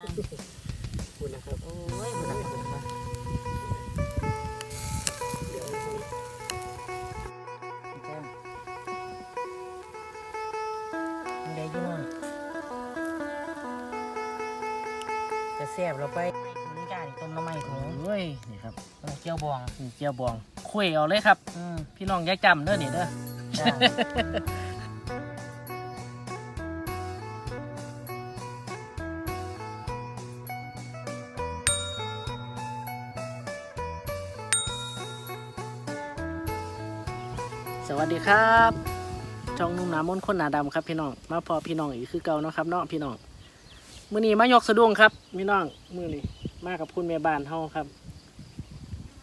คุณนะครับโอ้ยมันอะไรกันวะเดี๋ยวจ้ามันได้อยี่น้องจะแซ่บเราไปถุงจ้านี่ต้มน้ำมันถุงเฮ้ยนี่ครับเออเจียวบองนี่เจียวบองคุยเอาเลยครับอืมพี่น้องอย่าจำเด้อนี่เด้อ ดีครับช่องนุ่มน้ำมนต์คนหนาดำครับพี่น้อง มาพอพี่น้องอีกคือเก่าเนาะครับเนาะพี่น้องมื้อนี้มายกสะดุ้งครับพี่น้องมื้อนี้มากับคุณแม่บ้านเฮาครับ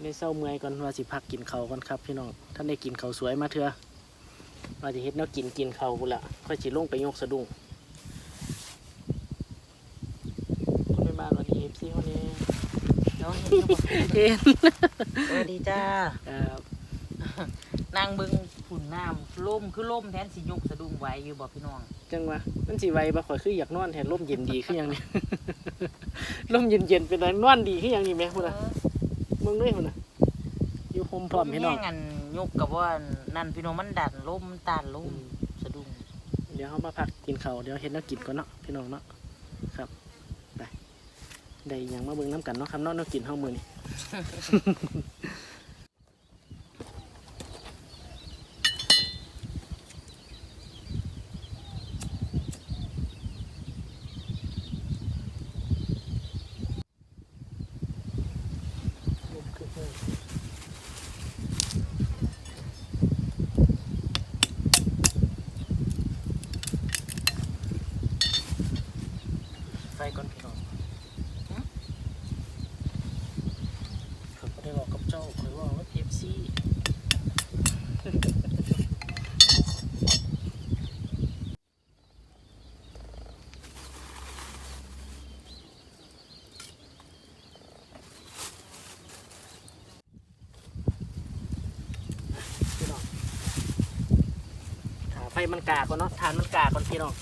ในเศร้าเมื่อยก่อนว่าสิพักกินเขาวก่อนครับ พี่น้องท่านได้กินเขาวสวยมาเถอะว่าจะเฮ็ดแนวกินกินเขาวพุ่นละค่อยสิลงไปยกสะดุ้งคุณแม่บ้านสวัสดี FC คนนี้น้องเห็นอยู่บ่เอ็นสวัสดีจ้าครับนางเบึงผุ่ นน้ำล่มคือล่มแทนสิยกสะดุ้งไหวอยู่บ่พี่น้อง จังวะมันสิไวบ่ข่อยคืออยากนอนแทนลมเย็นดีคือหยังนี่ ลมเย็นเย็นๆเป็นไรนอนดีคือหยังนี่แหม่พุ่นน่ะมึงด้วยพุ่นน่ะอยู่โฮมพร้อมพี่น้อง แย่งกันยกกับว่านั่นพี่น้องมันดันล่มตานล่มสะดุ้งเดี๋ยวเฮามาพักกินข้าวเดี๋ยวเฮ็ดแนวกินก่อนเนาะพี่น้องเนาะครับไปได้หยังมาเบิ่งน้ำกันเนาะครับเนาะแนวกินเฮามื้อนี้ ไฟก่อนพี่น้องเขาก็ได้บอกกับเจ้าคอยว่าว่า PFC พี่น้องถ้าไฟ มันกาก่อนเนาะทานมันกาก่อนพี่น้อง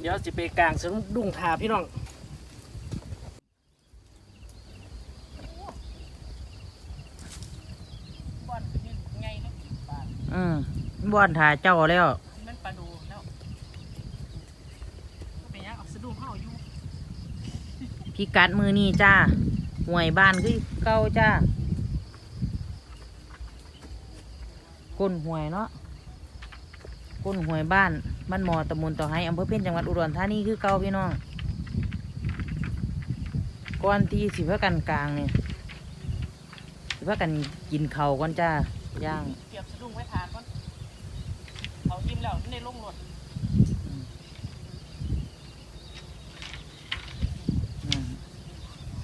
เดี๋ยวสิไปกลางเสริมดุ้งทาพี่น้องบ้านนี่ไงเนาะบ้านอืมบ้านถ่าเจ้าแล้วมันปลาดูแล้วก็เป็นยังเอาสะดุ้งเฮาอยู่พี่กัดมือนี่จ้า หวยบ้านคือเก่าจ้าก้นหวยเนาะก้นหวยบ้านบ้านหมอตำบลต่อให้อำเภอเพ็ญจังหวัดอุดรธานีคือเก่าพี่น้องก่อนที่สิพากันกลางเนี่ยสิพากันกินเขาก่อนจ้าย่างเก็บสะดุ้งไว้ทานก่อนเขายิ้มแล้วในลงรถ อืม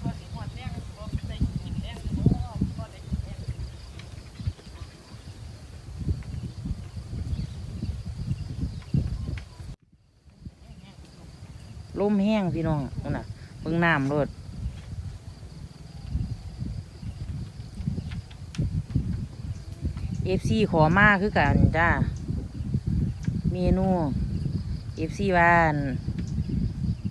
ก็สิหอดแรงบ่ได้กินแรงบ่บ่ได้กินแรง ล มแห้งพี่น้องน่ะเบิ่งน้ำรดเอฟซีขอมาคือกันจ้า เมนูเอฟซีบ้าน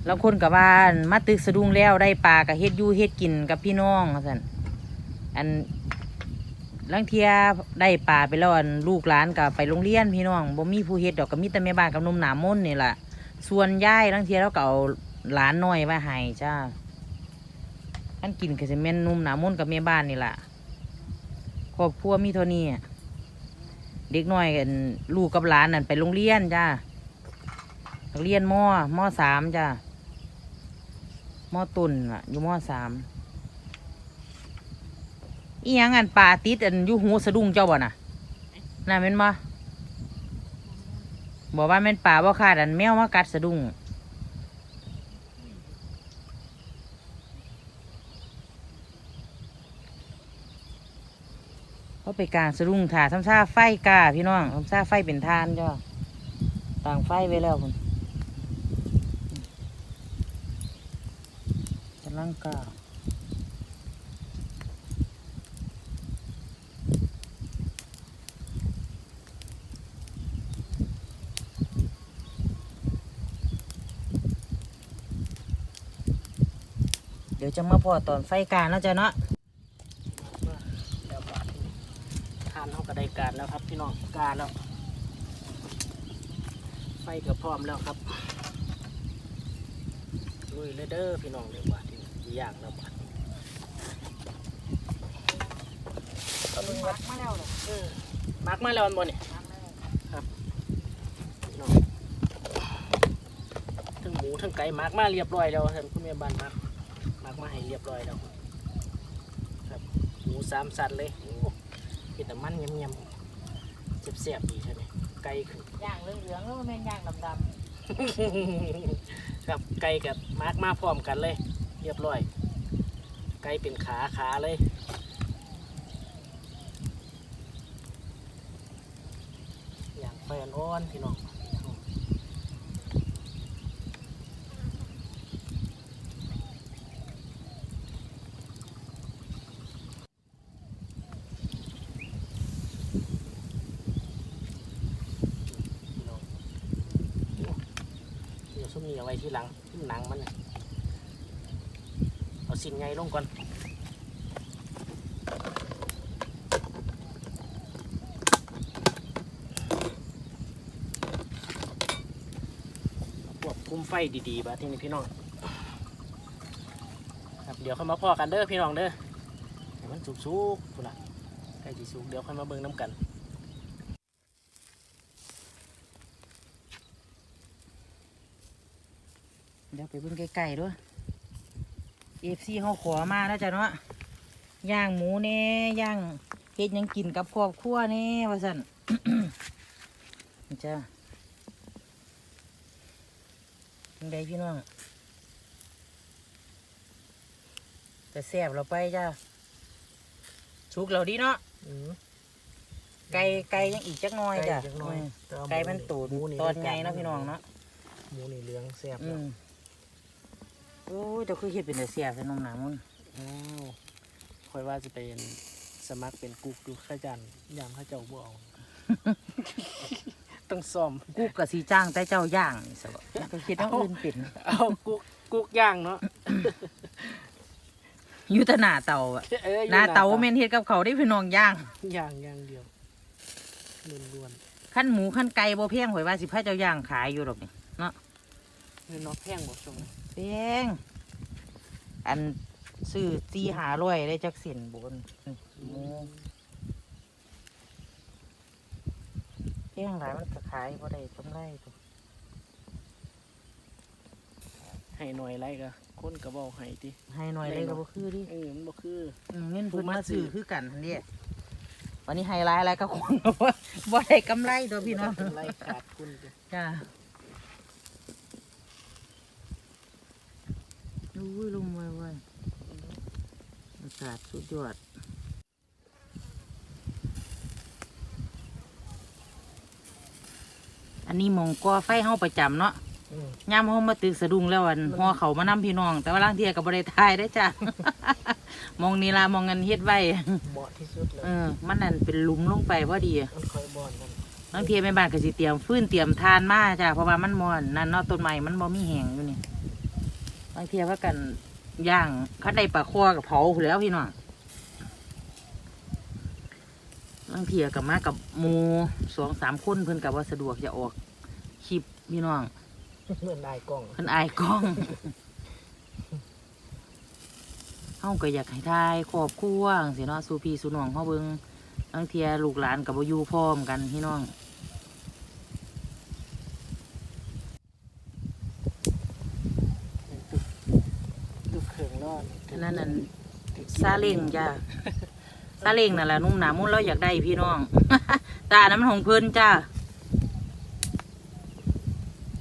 แล้วคนกับบ้านมาตึกสะดุ้งแล้วได้ปลากับเฮ็ดยูเฮ็ดกินกับพี่น้องสันอันลังเทียได้ปลาไปแล้วอันลูกหลานกับไปโรงเรียนพี่น้องบ่มีผู้เฮ็ดดอกก็มีแต่แม่บ้านกับนมหนามนต์นี่แหละ ส่วนย่ายลังเทียเราก็เอาหลานน้อยไว้ให้จ้าท่านกินก็จะแม่นหนุ่มหนามนต์กับแม่บ้านนี่แหละครอบครัวมีเท่านี้เด็กน้อยกันลูกกับหลานนั่นไปโรงเรียนจ้าเรียนมอมอสามจ้ามอตุนล่ะอยู่มอสามอีหยังอันป่าติดอันอยู่หูสะดุ้งเจ้าบ่น่ะน่ะแม่นบ่ บอกว่าแม่นป่าบ่คาดอันแมวมากัดสะดุ้งเขาไปกลางสะดุ้งถ่าทำท่าไฟกาพี่น้องทำท่าไฟเป็นทานจ้ะต่างไฟไว้แล้วคุณกำลังกา ดี๋ยวจะมาพอตอนไฟกลารแล้วจ้ะเนาะเดี๋ยวบาดนี้ทานเขาก็ได้การแล้วครับพี่น้องการแล้ว ไฟก็พร้อมแล้วครับลุยเลยเด้อพี่น้องเดี๋ยวบาดที่ย่างแล้วบาดนี้มักมาแล้วหรอเออมักมาแล้วอันบนนี่พี่น้องทั้งหมูทั้งไก่มักมาเรียบร้อยแล้วท่านคุณแม่บ้านมัก มักมาให้เรียบร้อยแล้วครับหมูสามสัตว์เลยโอ้เป็นแต่มันเงียบๆเสียบๆดีใช่ไหมไก่ขึ้นย่าง เหลืองๆแล้วมันแม่นย่างดำครับไก่กับมาร์กมาพร้อมกันเลย เรียบร้อย ไก่เป็นขาขาเลยอย่างไฟอ่อนๆพี่น้องพี่น้อง เดี๋ยวซุ่มนี้เอาไว้ ที่หลังที่หนังมันเอาสิ่งไงลงก่อนควบคุมไฟดีๆบ้าที่นี่พี่น้องครับเดี๋ยวค่อยมาพ่อกันเด้อพี่น้องเด้อให้มันสุกๆพุ่นละใกล้จะสุกเดี๋ยวค่อยมาเบิ่งน้ำกัน เดี๋ยวไปเบิ่งไก่ๆด้วยเอฟซีเขาขอมาแล้วจ้ะเนาะย่างหมูแน่ย่างเฮ็ดหยังกินกับครอบครัวแน่ว่าสั่นนี่จ้ะยังไงพี่น้องแต่แซ่บเราไปจ้ะชุกเราดีเนาะอืมไก่ไก่ยังอีกจักหน้อยจ้ะไก่จักหน่อยอืมแต่ว่าหไก่มันตูดหมูตอนไงเนาะพี่น้องเนาะหมูนี่เหลืองแซ่บอืแล้วม โอ้ยเจ้าคือเฮ็ดเป็นแต่เสียใส่นมหนามุนอ้าวคอยว่าจะเป็นสมัครเป็นกุ๊กดูข้าจันยามข้าเจ้าบ่เอา ต้องซ่อม กูกะสีจ้างแต่เจ้าย่างนี่สบก็คิดต้องอื่นเป็นเอากุ๊กกุ๊กย่างเนาะอยู่แต่หน้าเตาอะเอ้ยอยู่หน้าเตาเมนเฮ็ดกับเขาวได้พี่น้องย่างย่างอย่างเดียวล้วนขั้นหมูขั้นไก่บ่เพียงหอยว่าสิพาเจ้าย่างขายอยู่หรอกนี่ๆเงินนอกแพงบ่ชม เพียงอันซื้อตีหาร้อยได้จักเส้นบนหมูเพียงหลายมันก็ขายบ่ได้กำไรตัวให้หน่อยไรก็คนก็เว้าให้ติให้หน่อยเลยก็บ่คือดิเออมันบ่คือ อืมเงินเพิ่นผู้มามาซื้อซื้อคือกันหั่นเด้วันนี้ไฮไลท์อะไรก็คงบ่บ่ได้กำไรตัวพี่น้องไรขาดคุณติจ้า อุ้ยลงไว้ไว้อากาศสุดยอดอันนี้หมองก่อไฟเฮาประจำเนาะอืมยามเฮามาตึกสะดุ้งแล้วอันห่อเขาวมานํพี่น้อง แต่ว่าล่างเทียก็บ่ได้ทายได้อจ้ะมองนี่ล่ะมองเงินเฮ็ดไว้เหมาะที่สุดเลยเออมันนั่นเป็นหลุมลงไปพอดีมันคอยบอนกันบางทีแม่บ้านก็สิเตรียมฟืนเตรียมทานมาจ้ะเพราะว่ามันมอนนั่นเนาะต้นไม้มันบ่มีแห้งอยู่นี่ บางทีว่ากันย่างคันได้ปลาคอกับเผาพู้นแหล้วพี่น้องบางทีกับมากับหมูสองสามคนเพิ่นกับว่าสะดวกจะออกคลิปพี่น้องเหมือนนายกล้องเพิ่นอายกล้องเฮาก็อยากให้ทายครอบครัวจั่งซี้เนาะสู่พี่สู่น้องเฮาเบิ่งบางเทียลูกหลานก็บ่อยู่พร้อมกันพี่น้อง ดูเครื่องร้อน อันนั้นนั่น ซาเล้งจ้าซาเล้งนั่นแหละนุ่มหนามุ่นเราอยากได้พี่น้องแตาอันนั้นมันของเพิ่นจ้า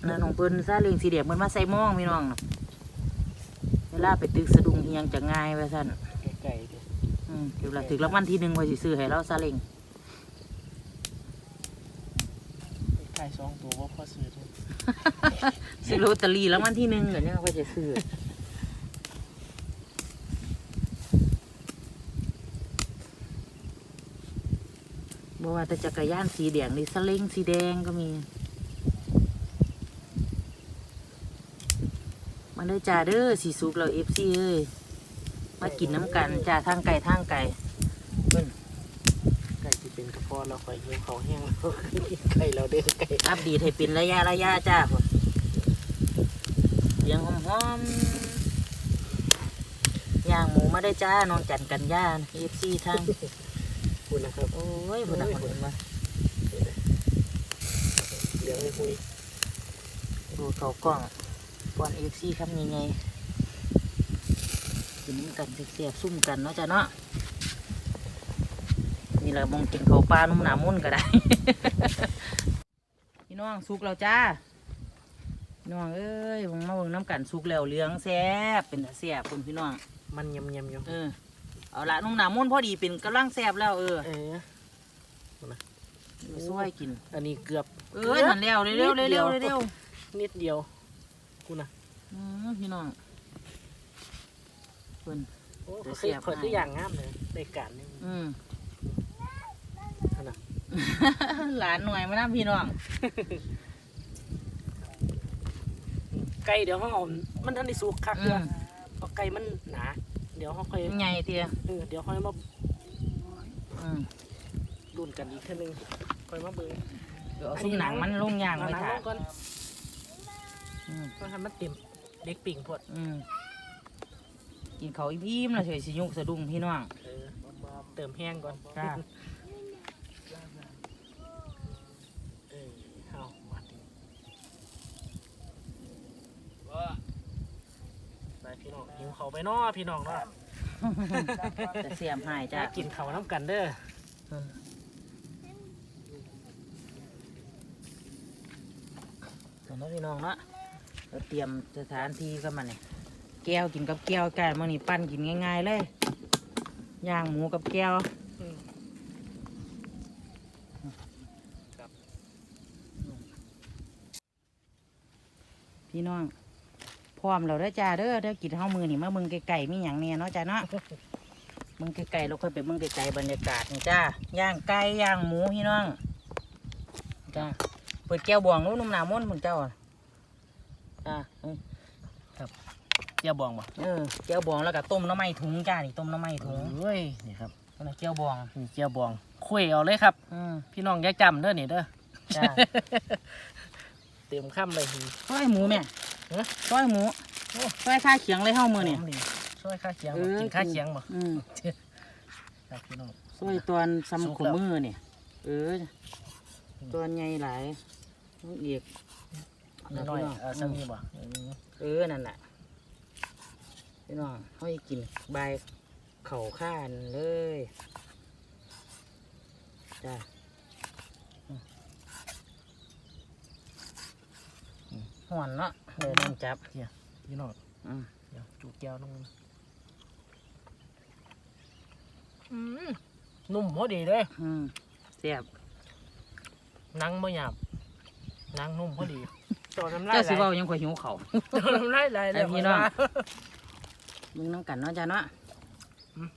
นั่นของเพิ่นซาเล้งสีแดงมันมาใส่หม้องพี่น้องน่ะเวลาไปตึกสะดุ้งเฮียงจะง่ายไว้สั่นไก่ๆดิอืมเดี๋ยวเราถึงรางวัลที่หนึ่งไว้สิซื้อให้เราซาเล้งไก่สองตัวว่าพอซื้อเลยซื้อลอตเตอรี่รางวัลที่หนึ่งเดี๋ยวนี้ไว้จะซื้อบอก ว่าแต่จักรยานสีแดงนี่ซาเล้งสีแดงก็มีมาเด้อจ้าเด้อสีสุกเราเอฟซีเอ้ยมากินน้ำกันจ้าทางไก่ทางไก่เพิ่นไก่ที่เป็นกระเพาะเราคอยเยี่ยมเขาแห้งแล้วกินไก่เราเด้อไก่อัปเดตให้เป็นระยะระยะจ้าพุ่นเสียงหอมๆย่างหมูมาได้จ้าน้องจันกันย่าเอฟซีทาง คุณนะครับโอ้ยพุ่นน่ะพุ่นมาเดี๋ยวให้คุยดูเขากล้องปอนเอฟซีครับยังไงกินน้ำกันเสียบๆซุ่มกันเนาะจ้าเนาะนี่แหละมองกินเขาวปลานุ่มหนามุ่นก็ได้พี่น้องสุกแล้วจ้าพี่น้องเอ้ยผมมาเบิ่งน้ำกันสุกแล้วเหลืองแซ่บเป็นตาแซ่บคุณพี่น้องมันยำยำอยู่เออ เอาละนุ่มหนามุ่นพอดีเป็นกำลังแซ่บแล้วเออเออเอาช่วยกิน อันนี้เกือบเอ้ยหันแล้วเร็วๆนิดเดีเร็ยววๆเร็วนิดเดียวคุณนะๆอืมพี่น้องเพิ่นโอ้แต่เขาเสีคือยบเขาคืออย่างงามเลยในการนี่อืมขนาดหลานหน่วยมานะพี่น้องไก่เดี๋ยวเขาเอามันทันได้สุกคักอืเด้อมเพราะไก่มันหนา เดี๋ยวเขาค่อยใหญ่เตี้ยเออเดี๋ยวค่อยมาอืมดุนกันอีกทีนึงค่อยมาเบิ่งเดี๋ยวเอาซุปหนังมันลงย่างเอาไว้หนังถ่าลงก่อนอืมเพราะทำมันเต็มเด็กปิ่งพดอืมกินเขาวอิ่มๆแล้วเฉยสิยุกสะดุ้งพี่น้องเออเติมแห้งก่อน จ้า เออเอามาดิไปพี่น้องหิว เขาวไปเนาะพี่น้องเนาะแต่เสียมหายจ้ามากินเขาวน้ำกันเด้ออืมเอาเนาะพี่น้องเนาะเราเตรียมสถานที่กันมาเนี่ยแก้วกินกับแก้วกันมื่อนี้ปั้นกินง่าย ๆ เลยย่างหมูกับแก้วอืมพี่น้องพ ร้อมเราได้อจ้าเด้อเด้อกินข้าวมือนี่มาเมืองไก่ๆมีหยังเนี่ยเนาะจ้าเนาะเมืองไก่ๆเราค่อยไปเมืองไก่ๆบรรยากาศนี่จ้าย่างไก่ย่างหมูพี่น้องจ้าเปิดแก้วบวงนู้นนุ่มหนาม้วนมึงเจ้าอะจ้าเออเจียวบองบ่เออแก้วบวงแล้วก็ต้มน้ำไม้ถุงจ้านี่ต้มน้ำไม้ถุงเฮ้ยนี่ครับนั่นนะแก้วบวงนี่เจียวบองคุยเอาเลยครับอืมพี่น้องอย่าจำเด้อนี่เด้อจ้าเต็มข้ามเลยทีซอยหมูแม่เอ้อ ซอยหมูซอยข้าเขียงเลยเฮ้ามือนี่ช่วยค่าเคียงเอบ่อกินค่าเคียงบ่อืมครับพี่น้องซอยตอนซ้ำขสุกแล้วมือนี่เออตอนใหญ่หลายเอียกน้อยๆเออซ้ำนี่บ่อืมเออนั่นแหละพี่น้องเขาให้กินใบายเข่าข้านเลยจ้าห่อนเนาะ เดี๋ยวน้องจับพี่น้องอืมเดี๋ยวจุกแก้วน้องอืมนุ่มพอดีเลยอืมเสียบหนังบ่หยาบหนังนุ่มพอดีตอนน้ำลายเจ้าไหลสิเว้ายังข่อยหิวเขาวตอนน้ำลายไหลเลยไอ้พี่น้องมึงน้ำกันเนาะจ้าเนาะอืม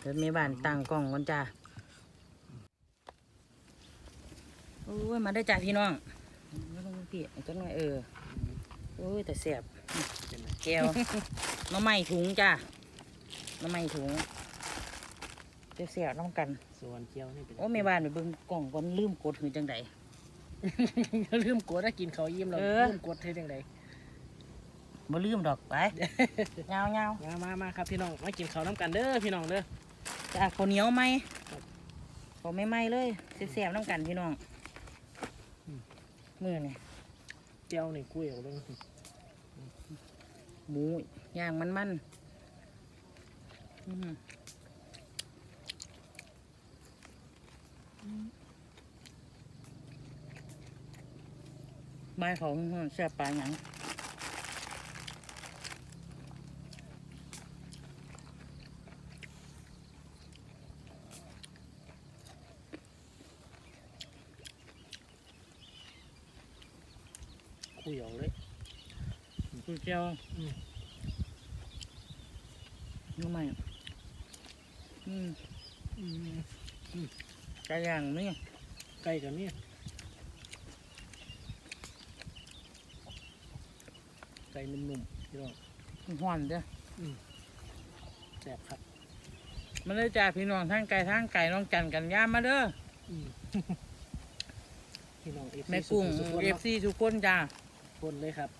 เดี๋ยวมีบ้านตั้งกล้องก่อนจ้าโอ้ยมาได้อจ้าพี่น้องไม่ต้องพี่เอาจังหน่อยเออโอ้ยแต่เสียบแก้วน้ำไม้ถุงจ้าน้ำไม้ถุงเดี๋ยวเสียบน้ำกัน ส่วนเจียวนี่เป็นโอ้แม่บ้านไปเบิ่งกล่องก่อนลืมกดหือจังใดลืมกดถ้ากินเขาวยิ้มเราเออลืมกดเท่ยังไงบ่ลืมดอกไปเงาเงามามามาครับพี่น้องมากินข้าวน้ำกันเด้อพี่น้องเด้อจ้าข้าวเหนียวไหมข้าวไม่ไหมเลยเสียบๆน้ำกันพี่น้องมือนี่เจียวนี่กุ้ยเอาเรื่อง หมูย่างมันมันอื้อหือใบายเขาแซ่ปลาหยังกุ้ยเอาเลย คือเจียวอืมน้ำใหม่อืมอืมไก่ย่างนี่ไก่กับนี่ไก่นุ่มๆพี่น้องหวานจ้ะอืมแซ่บครับมาเลยจ้าพี่น้องทั้งไก่ทั้งไก่น้องจันกันย่ามมาเด้ออืมพี่น้องเอฟแม่กุ้งสุขเอฟซีทุกคนจ้าคนเลยครับ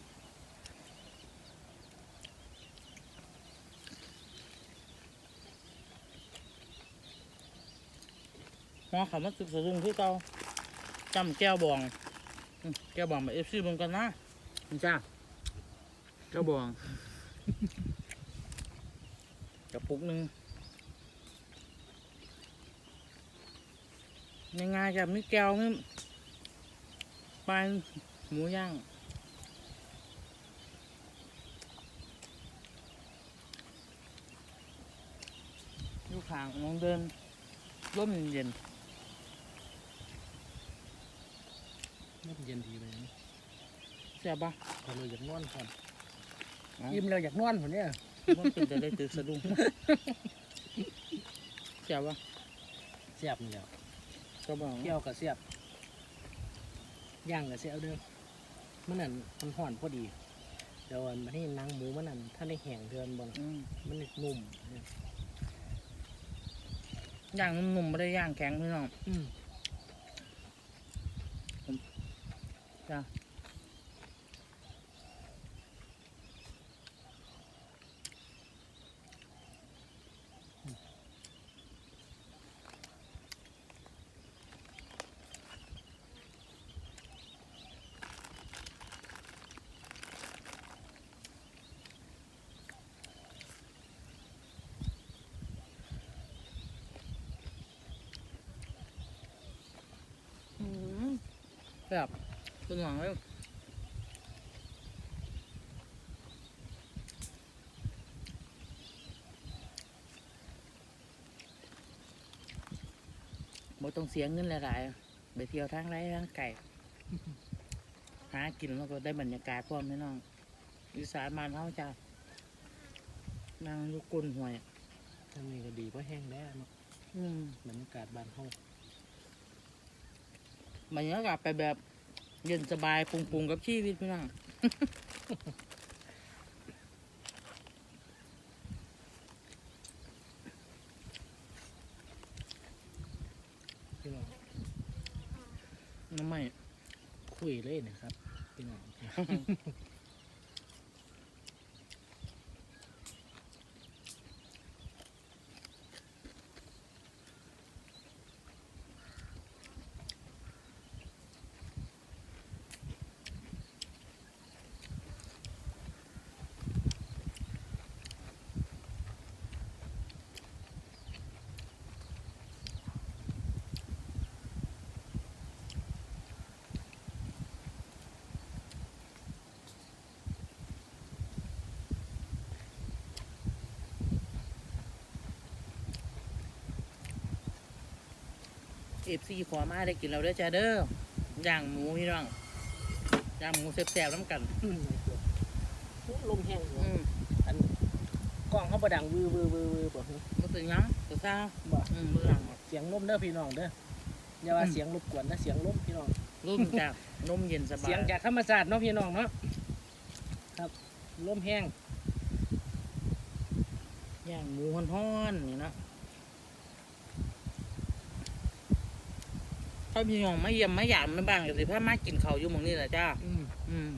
หมอเขามาศึกษาลุงคือเก่าจำแก้วบอง แก้วบองมาเอฟซีเบิ่งกันนะจ้าแก้วบองกระปุกหนึ่งง่ายๆจะมีแก้วมีปลาหมูย่างอยู่ข้างมองเดินร่มเย็นมั นเย็นดีเลยนะๆแซ่บปะพอเราอยากนอนก่อนอ๋ออิ่มเราอยากนอนผมเนี่ยมันเป็นแต่ได้ตื่นสะดุ้งแซ่บปะเสียบนี่แหล้วก็บอกเที่ยวกับเสียบย่างกับเสียบเด้อมันนั่นมันห่อนพอดีเดี๋ยวอันมันให้หนังหมูมันนั่นถ้าได้แห้งเดือนบนอืมมันนุ่มเนี่ยย่างนุ่มๆไม่ได้ย่างแข็งพี่น้อง อืม จ้า อืมแบบ เป็นหวังเลยบ่ต้องเสียเงินหลายๆไปเที่ยวทางไรทางไก่หากินแล้วก็ได้บรรยากาศพร้อมพี่น้องอีสานมานเฮาจ้านั่งอยู่ก้นห้วยทำนี่ก็ดีเพราะแห้งแล้เนาะอืมบรรยากาศบ้านเฮาบรรยากาศไปแบบ เย็นสบายปรุงๆกับชีวิตพี่น้องพี่น้องน้ำไม่คุยเลยนะครับพี่น้อง เอฟซีขอมาได้กินเราเด้อจ้าเด้อย่างหมูพี่น้องย่างหมูแซ่บๆน้ำกันอืมโอ้ลมแห้งอยู่อืมอันกล้องเขาประดังวือวือวือวือบ่ฮึมันเป็นหยังตัวซ่าบ่อืมเรื่องเสียงลมเด้อพี่น้องเด้ออย่าว่าอืมเสียงรบกวนนะเสียงลมพี่น้องรุ่มจากนมเย็นสบายเสียงจากธรรมชาติเนาะพี่น้องเนาะครับลมแห้งย่างหมูฮ้อนๆนี่เนาะ ถ้าพี่น้องมาเยี่ยมมาหยามมาบ้างก็สิพามากินข้าวอยู่หมองนี่แหละจ้า อืมอืม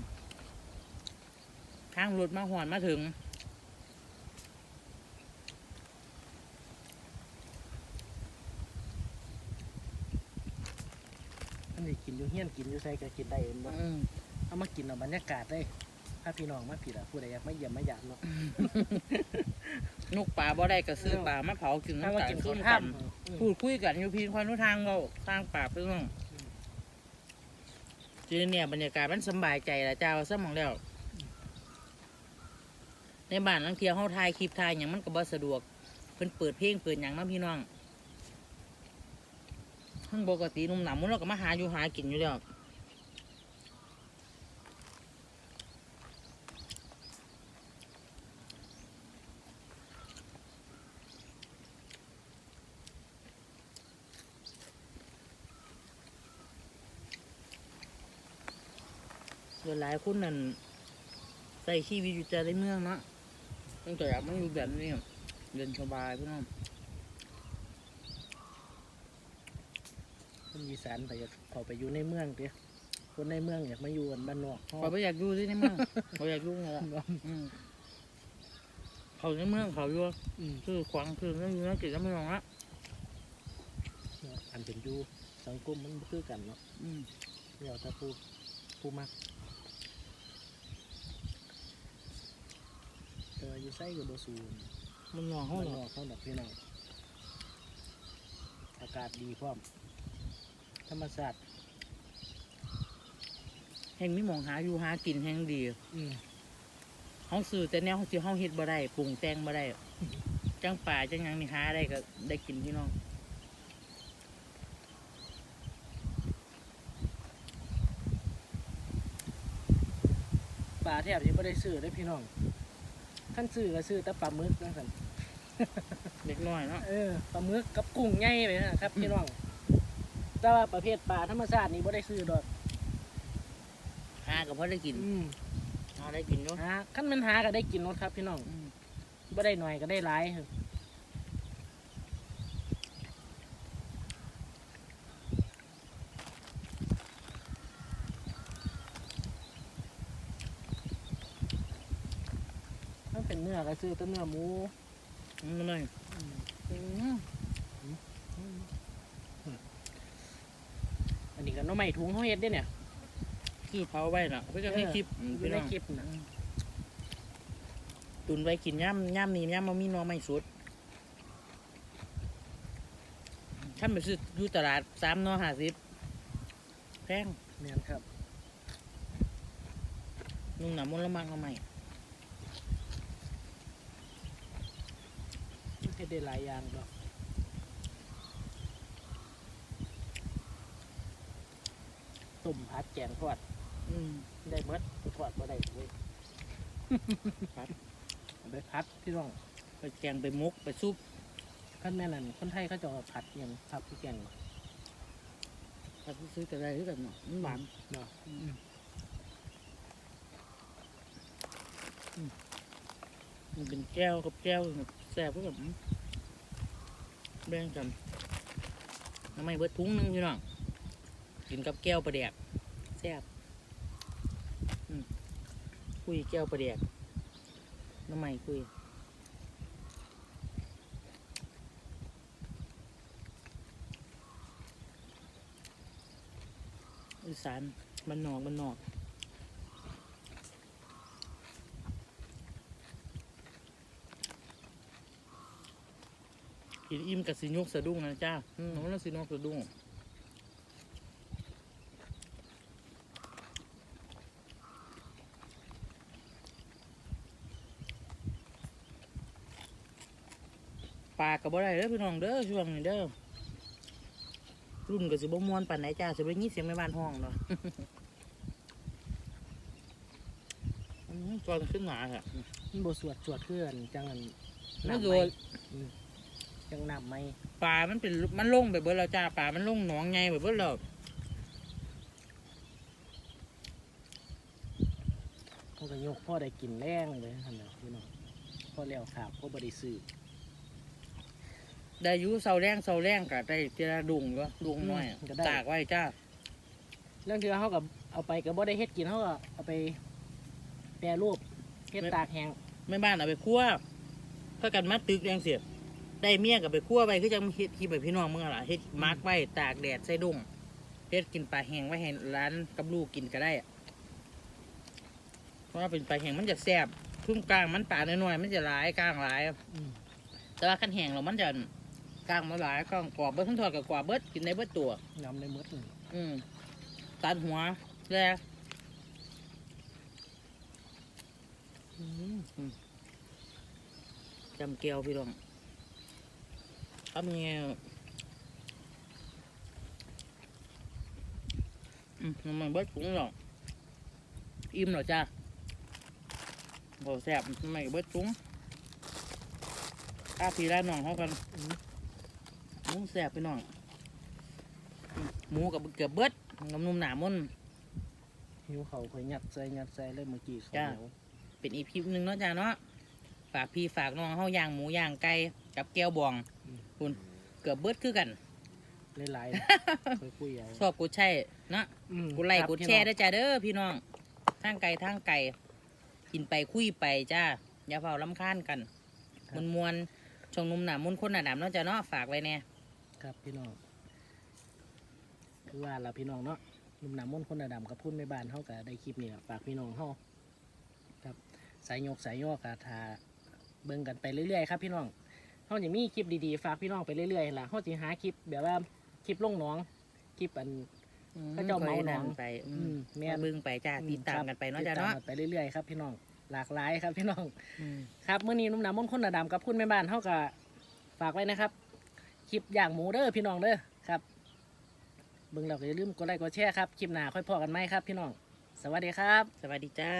ทางรถมาหอนมาถึง อันนี้กินอยู่เฮียนกินอยู่ใส่ก็กินได้เองบ่อืมเอามากินเอาบรรยากาศได้ ถ้าพี่น้องมาผิดอะผู้ใดอยากมาเยี่ยมมาหยามเนาะนุกป่าบ่ได้ก็ซื้อป่ามาเผากินถ้าน้ำมาตาลกินซุ่ข้าวมท่ากันอืมพูดคุยกันอยู่พีนควานุทางเราทางป่าเพื่อนจีเนี่ยบรรยากาศมันสำบายใจละเจ้าสมองแล้ว ในบ้านลังเทียวเขาถ่ายคลิปถ่ายอย่างมันก็บ่สะดวกเพิ่นเปิดเพลงเปิดอย่างน้ำพี่น้องทั้งปกติหนุ่มหนำมันเราก็มาหาอยู่หากินอยู่แล้ว หลายคนนั่นใส่ชีวิตอยู่แต่ในเมืองเนาะตั้งแต่อยากมาอยู่แบบนี้เย็นสบายพี่น้องคนอีสานไปอยากเขาไปอยู่ในเมืองเด้คนในเมืองอยากมาอยู่กันบ้านนอกเขาเขาไม่อยากอยู่ที่นี่มั้งเขาอยากอยู่นี่แหละอืมเขาในเมืองเขาอยู่อืมคือขวางคือนั่นอยู่นั่นกินแล้วไม่ลองละอันเป็นอยู่สังคมมันบ่คือกันเนาะอืมเดี๋ยวถ้าผู้ผู้มัก แต่ว่าอยู่ไสก็บ่สูงมันนอนห้เขาองหหนรออกเขาดอกพี่น้องอากาศดีพร้อม ธรรมชาติแห่งมีหมองหาอยู่หากินแห่งดีอืมห้องซื้อแต่แนวที่ห้องเฮ็ดบ่ได้ปรุงแต่งบ่ได้ จังป่าจังหยังนี่หาได้ก็ได้กินพี่น้องปลาแทบจะไม่ได้ซื้อได้อพี่น้อง ขั้นซื้อก็ซื้อแต่ปลาหมึกนั่นสันเล็กน้อยเนาะเออปลาหมึกกับกุ้งใหญ่ไปนะครับพี่น้องแต่ว่าประเภทปลาธรรมชาตินี่ไม่ได้ซื้อดอกหาก็พอได้กินอืมหาได้กินเนาะหาขั้นมันหาก็ได้กินรสครับ พี่น้องอืมไม่ได้หน่อยก็ได้หลายครับถ้าเป็นเนื้อ ก็ซื้อแต่เนื้อหมูมันเลยอืมอืมอันนี้ก็หน้องใหม่ถุงเขาเฮ็ดได้เนี่ยคือเผาไว้น่ะเพื่อจะให้คลิปอยู่พี่ในน้องคลิปนะตุนไว้กินย่ำย่ำนี่ย่ำมันมีหนอไม่สุดท่านไปซื้ออยู่ตลาดสามหนอห้าสิบแพงเนี่ยครับนุ่งหนามุนละมังเอาใหม่ เฮ็ดได้หลายอย่างดอกต้มผัดแกงทอดอืมได้เมดทอดบ่ได้เว้ยผัดเอาไปผัดพี่น้องไปแกงไปมุกไปซุปขั้นแม่นั่นคนไทยเขาจะเอาผัดอหยังผัดพี่แกงผัดซื้อแต่ได้ด้วยกันเนาะมันหวานเนาะมันเป็นแก้วกับแก้วแซ่บก็แบบแบ่งกันทำไมเบิดทุงนึงพี่น้องกินกับแก้วปลาแดกแซ่บคุยแก้วปลาแดกน้ำไม่คุยอีสานบ้านนอกบ้านนอก กินอิ่มกับสินกสะดุ้งนะจ้าอืมน้องนั่นสินกสะดุ้งปลากับบ่ได้เด้อพี่น้องเด้อช่วงนี้เด้อรุ่นกับสิบ่ม่วนปานไหนจ้าสิบ่ได้ยินเสียงแม่บ้านห้องเนาะอืมตอนขึ้นหนาค่ะมันบ่สวดสวดเพื่อนจังอันไม่น้ำโดไหนอืม จังน้ำไหมปลา มันเป็นมันลงไปเบิดแล้วจ้าปลา มันลงหนองไงไปเบิดแล้วเขาก็ยกพ่อได้กินแรงเลยท่านเด้อพี่น้องพ่อแล้วขาบพ่อบ่ได้ซื้อได้อยูเสาแรงเสาแรงก็ได้เจระดุงก็ดุงหน่อยอืมก็ได้ตากไว้จ้าเรื่องที่เขากับเอาไปก็บ่ได้เฮ็ดกินเขาก็เอาไป แปรรูปเฮ็ดตากแห้งแม่บ้านเอาไปคั่วถ้ากันมัดตึกแรงเสีย ได้เมียกับไปคั่วไปคือจังเฮ็ดที่ไปพี่น้องมึงอะล่ะเฮ็ดมาร์กไว้ตากแดดใส่ดุงเฮ็ดกินปลาแห้งไว้ให้ร้านกับลูกกินก็ได้อะเพราะว่าเป็นปลาแห้งมันจะแซ่บทุ่มกลางมันปลาน้อยๆมันจะหลายกลางหลายอืม แต่ว่าคันแห้งแล้วมันจะกลางมาหลายกลางกรอบเบิดทั้งทอดกับกรอบเบิดกินได้เบิดตัว ยำได้หมดเลยอืมตัดหัวแล้วอืมจำเกลียวพี่รอง ทำไงอืมมันเบิดถุงหรอกอิ่มหรอจ้าโหแซ่บทำไมเบิดถุงข้าพี่ร้านน้องเขากันอืมหมูแซ่บพี่น้องอืมหมูกับเกือบเบิดน้ำนุ่มหนามันหิวเขาคอยยัดใส่ยัดใส่เลยเมื่อกี้เขาจ้าเหนียวเป็นอีพีหนึ่งเนาะจ้าเนาะฝฝากพี่ฝากน้องเฮาย่างหมูย่างไก่กับแก้วบองอืม คุณเกือบเบิดคือกันหลายๆคุยคุยเอาชอบกดใช่เนาะอืมกดไลค์ครับกดแชร์ด้วยจ้าเด้อพี่น้องทางไก่ทางไก่กินไปคุยไปจ้าอย่าเฝ้าลำคาญกันมวนมวนๆชงนุ่มหนามมุนคนหนาดำเนาะจ้าเนาะฝากไว้แน่ครับพี่น้องคือว่าเราพี่น้องเนาะหนุ่มหนามมนต์คนหนาดำกับพุ่นในบ้านเฮาก็ได้คลิปนี้ล่ะฝากพี่น้องเฮาครับสายโยกสายย่อกาทาเบิ่งกันไปเรื่อยๆครับพี่น้อง เฮาจะมีคลิปดีๆฝากพี่น้องไปเรื่อยๆล่ะเฮาจะหาคลิปแบบว่าคลิปลงหน้องคลิปอันพระเจ้าเมาหนองไปอือืมมแม่ แม่นบึงไปจ้าติดตามกันไปเนาะจ้าเนาะติดตมไปเรื่อยๆครับพี่น้องหลากหลายครับพี่น้อง อืม ครับเมื่อนี้หนุ่มหนามมนต์คนหนาดำกับพุ่นแม่บ้านเฮาก็ฝากไว้นะครับ คลิปย่างหมูเด้อพี่น้องเด้อครับเบิ่งแล้วก็อย่าลืมกดไลค์กดแชร์ครับ คลิปหน้าค่อยพอกันไหมครับพี่น้อง สวัสดีครับ สวัสดีจ้า